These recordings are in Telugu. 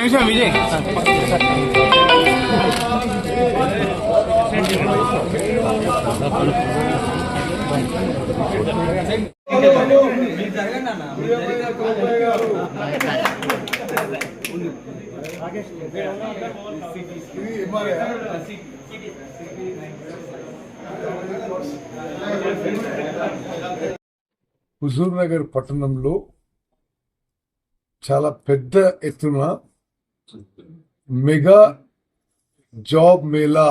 నిమిషం విజయ్ హుజూర్ నగర్ పట్టణంలో చాలా పెద్ద ఎత్తున మెగా జాబ్ మేళా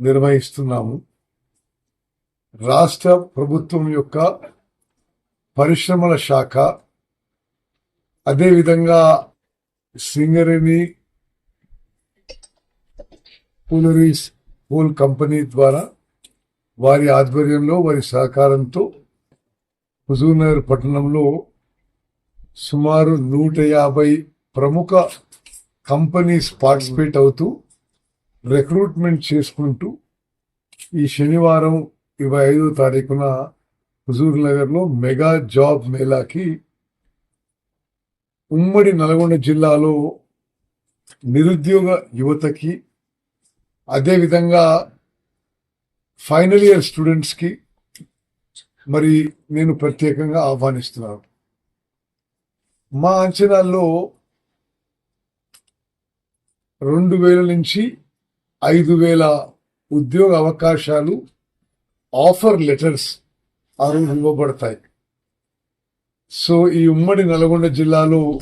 నిర్వహిస్తున్నాము. రాష్ట్ర ప్రభుత్వం యొక్క పరిశ్రమల శాఖ అదేవిధంగా సింగరేణి పూలరీస్ పూల్ కంపెనీ ద్వారా వారి ఆధ్వర్యంలో వారి సహకారంతో హుజూర్నగర్ పట్టణంలో సుమారు నూట యాభై ప్రముఖ కంపెనీస్ పార్టిసిపేట్ అవుతూ రిక్రూట్మెంట్ చేసుకుంటూ ఈ శనివారం ఇరవై ఐదో తారీఖున హుజూర్ నగర్లో మెగా జాబ్ మేళాకి ఉమ్మడి నల్గొండ జిల్లాలో నిరుద్యోగ యువతకి అదేవిధంగా ఫైనల్ ఇయర్ స్టూడెంట్స్కి మరి నేను ప్రత్యేకంగా ఆహ్వానిస్తున్నాను. మా అంచనాల్లో రెండు వేల నుంచి ఐదు వేల ఉద్యోగ అవకాశాలు ఆఫర్ లెటర్స్ ఆ రోజు ఇవ్వబడతాయి. సో ఈ ఉమ్మడి నల్గొండ జిల్లాలో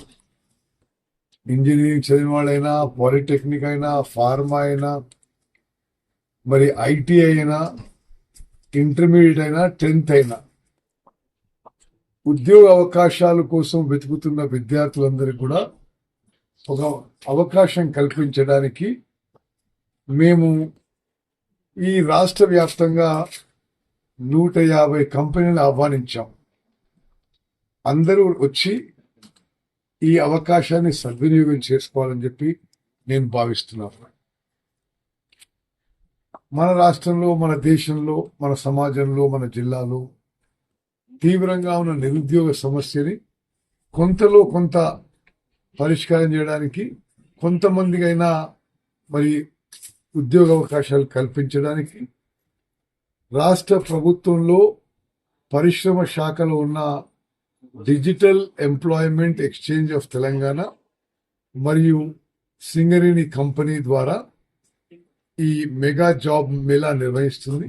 ఇంజనీరింగ్ చదివిన వాళ్ళైనా పాలిటెక్నిక్ అయినా ఫార్మా అయినా మరి ఐటీ అయినా ఇంటర్మీడియట్ అయినా టెన్త్ అయినా ఉద్యోగ అవకాశాల కోసం వెతుకుతున్న విద్యార్థులందరికీ కూడా ఒక అవకాశం కల్పించడానికి మేము ఈ రాష్ట్ర వ్యాప్తంగా నూట యాభై కంపెనీలు ఆహ్వానించాం. అందరూ వచ్చి ఈ అవకాశాన్ని సద్వినియోగం చేసుకోవాలని చెప్పి నేను భావిస్తున్నాను. మన రాష్ట్రంలో మన దేశంలో మన సమాజంలో మన జిల్లాలో తీవ్రంగా ఉన్న నిరుద్యోగ సమస్యని కొంతలో కొంత పరిష్కారం చేయడానికి కొంతమందికైనా మరి ఉద్యోగ అవకాశాలు కల్పించడానికి రాష్ట్ర ప్రభుత్వంలో పరిశ్రమ శాఖలో ఉన్న digital employment exchange of Telangana మరియు సింగరేణి కంపెనీ ద్వారా ఈ మెగా జాబ్ మేళా నిర్వహిస్తుంది.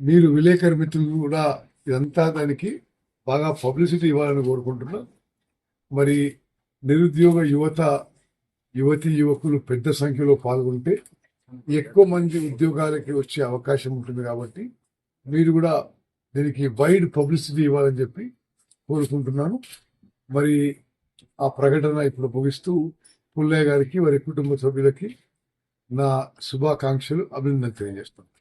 మీరు విలేకరి మిత్రులు కూడా ఇదంతా దానికి బాగా పబ్లిసిటీ ఇవ్వాలని కోరుకుంటున్నా. మరి నిరుద్యోగ యువత యువతి యువకులు పెద్ద సంఖ్యలో పాల్గొంటే ఎక్కువ మంది ఉద్యోగాలకి వచ్చే అవకాశం ఉంటుంది కాబట్టి మీరు కూడా దీనికి వైడ్ పబ్లిసిటీ ఇవ్వాలని చెప్పి కోరుకుంటున్నాను. మరి ఆ ప్రకటన ఇప్పుడు ముగిస్తూ పుల్లయ్య గారికి వారి కుటుంబ సభ్యులకి నా శుభాకాంక్షలు అభినందన తెలియజేస్తున్నాను.